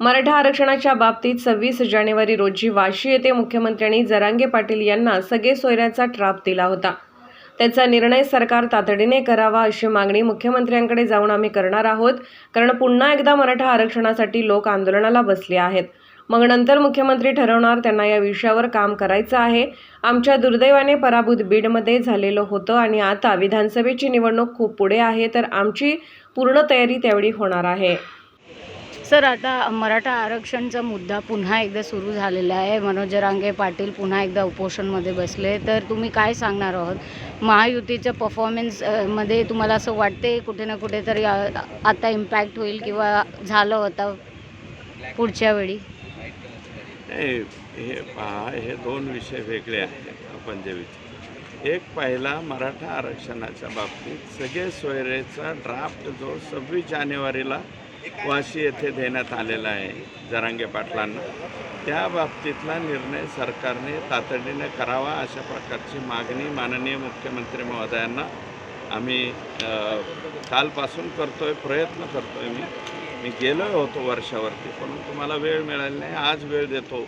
मराठा आरक्षणाच्या बाबतीत सव्वीस जानेवारी रोजी वाशी येथे मुख्यमंत्र्यांनी जरांगे पाटील यांना सगळे सोयऱ्याचा ट्राप दिला होता. त्याचा निर्णय सरकार तातडीने करावा अशी मागणी मुख्यमंत्र्यांकडे जाऊन आम्ही करणार आहोत कारण पुन्हा एकदा मराठा आरक्षणासाठी लोक आंदोलनाला बसले आहेत. मग नंतर मुख्यमंत्री ठरवणार त्यांना या विषयावर काम करायचं आहे. आमच्या दुर्दैवाने पराभूत बीडमध्ये झालेलं होतं आणि आता विधानसभेची निवडणूक खूप पुढे आहे तर आमची पूर्ण तयारी त्यावेळी होणार आहे. सर आता मराठा आरक्षणचा मुद्दा पुन्हा एकदा सुरू झालेला आहे. मनोज रांगे पाटील पुन्हा एकदा उपोषणमध्ये बसले. तर तुम्ही काय सांगणार आहोत? महायुतीच्या परफॉर्मन्समध्ये तुम्हाला असं वाटते कुठे ना कुठे तरी आता इम्पॅक्ट होईल किंवा झालं होता पुढच्या वेळी? हे पहा हे दोन विषय वेगळे आहेत आपण जे विचार एक पहिला मराठा आरक्षणाच्या बाबतीत सगळे सोयरेचा ड्राफ्ट जो सव्वीस जानेवारीला वाशी येथे देण्यात आलेला आहे जरांगे पाटलांना. त्या बाबतीतला निर्णय सरकारने तातडीने करावा अशा प्रकारची मागणी माननीय मुख्यमंत्री महोदयांना आम्ही कालपासून करतो आहे प्रयत्न करतो आहे मी. मी गेलो होतो वर्षावरती परंतु मला वेळ मिळाला नाही आज वेळ देतो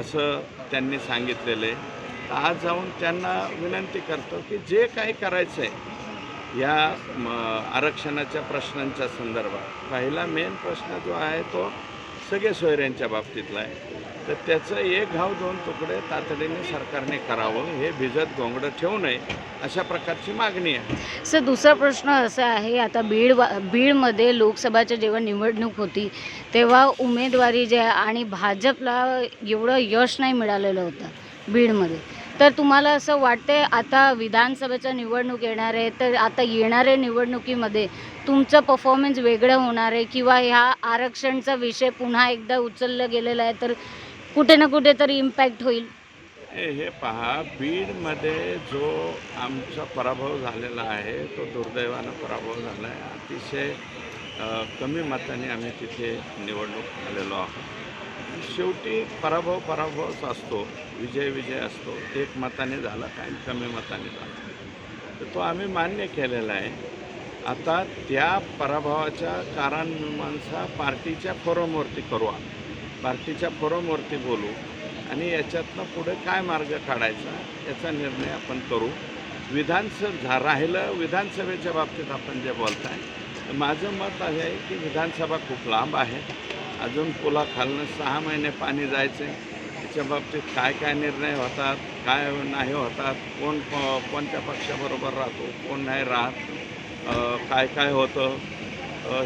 असं त्यांनी सांगितलेलं आहे. तर आज जाऊन त्यांना विनंती करतो की जे काही करायचं आहे या म, आरक्षणाच्या प्रश्नांच्या संदर्भात. पहिला मेन प्रश्न जो आहे तो सगळे सोयऱ्यांच्या बाबतीतला आहे. तर त्याचं एक घाव दोन तुकडे तातडीने सरकारने करावं हे भिजत गोंगडं ठेवू नये अशा प्रकारची मागणी आहे. सर दुसरा प्रश्न असा आहे आता बीड वा- बीडमध्ये लोकसभाच्या जेव्हा निवडणूक होती तेव्हा उमेदवारी जे आहे आणि भाजपला एवढं यश नाही मिळालेलं होतं बीडमध्ये. तर तुम्हाला असं वाटते आता विधानसभेच्या निवडणूक येणार आहे तर आता येणाऱ्या निवडणुकीमध्ये तुमचा परफॉर्मन्स वेगळं होणार आहे किंवा ह्या आरक्षणचा विषय पुन्हा एकदा उचललं गेलेला आहे तर कुठे ना कुठे कुठेतरी इम्पॅक्ट होईल? हे पहा बीडमध्ये जो आमचा पराभव झालेला आहे तो दुर्दैवानं पराभव झाला आहे. अतिशय कमी मताने आम्ही तिथे निवडणूक झालेलो आहोत. शेवटी पराभव पराभवच असतो विजय विजय असतो एक मताने झाला काही कमी मताने झाला. तर तो आम्ही मान्य केलेला आहे. आता त्या पराभवाच्या कारणमीमांसा पार्टीच्या फोरमवरती करू आम्ही पार्टीच्या फोरमवरती बोलू आणि याच्यातनं पुढे काय मार्ग काढायचा याचा निर्णय आपण करू. विधानसभा झा राहिलं विधानसभेच्या बाबतीत आपण जे बोलताय तर माझं मत आहे की विधानसभा खूप लांब आहे. अजून पुलाखालनं सहा महिने पाणी जायचे. त्याच्या बाबतीत काय काय निर्णय होतात काय नाही होतात कोण प- कोणत्या पक्षाबरोबर राहतो कोण नाही राहत काय काय होतं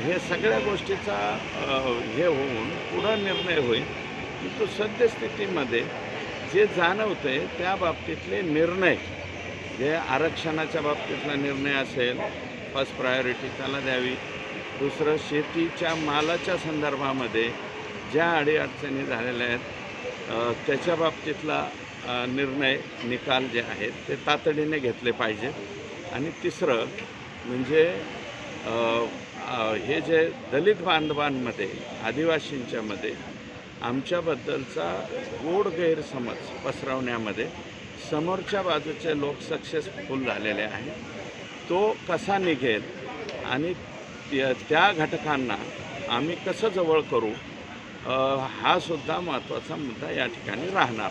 हे सगळ्या गोष्टीचा हे होऊन पुढं निर्णय होईल. परंतु सद्यस्थितीमध्ये जे जाणवते त्या बाबतीतले निर्णय जे आरक्षणाच्या बाबतीतला निर्णय असेल फर्स्ट प्रायोरिटी त्याला द्यावी. दुसरं शेतीच्या मालाच्या संदर्भामध्ये ज्या अडीअडचणी झालेल्या आहेत त्याच्या बाबतीतला निर्णय निकाल जे आहेत ते तातडीने घेतले पाहिजेत आणि तिसरं म्हणजे हे जे दलित बांधवांमध्ये आदिवासींच्यामध्ये आमच्याबद्दलचा गोड गैरसमज पसरवण्यामध्ये समोरच्या बाजूचे लोक सक्सेसफुल झालेले आहेत. तो कसा निघेल आणि त्या घटकांना आम्ही कसं जवळ करू हा सुद्धा महत्त्वाचा मुद्दा या ठिकाणी राहणार.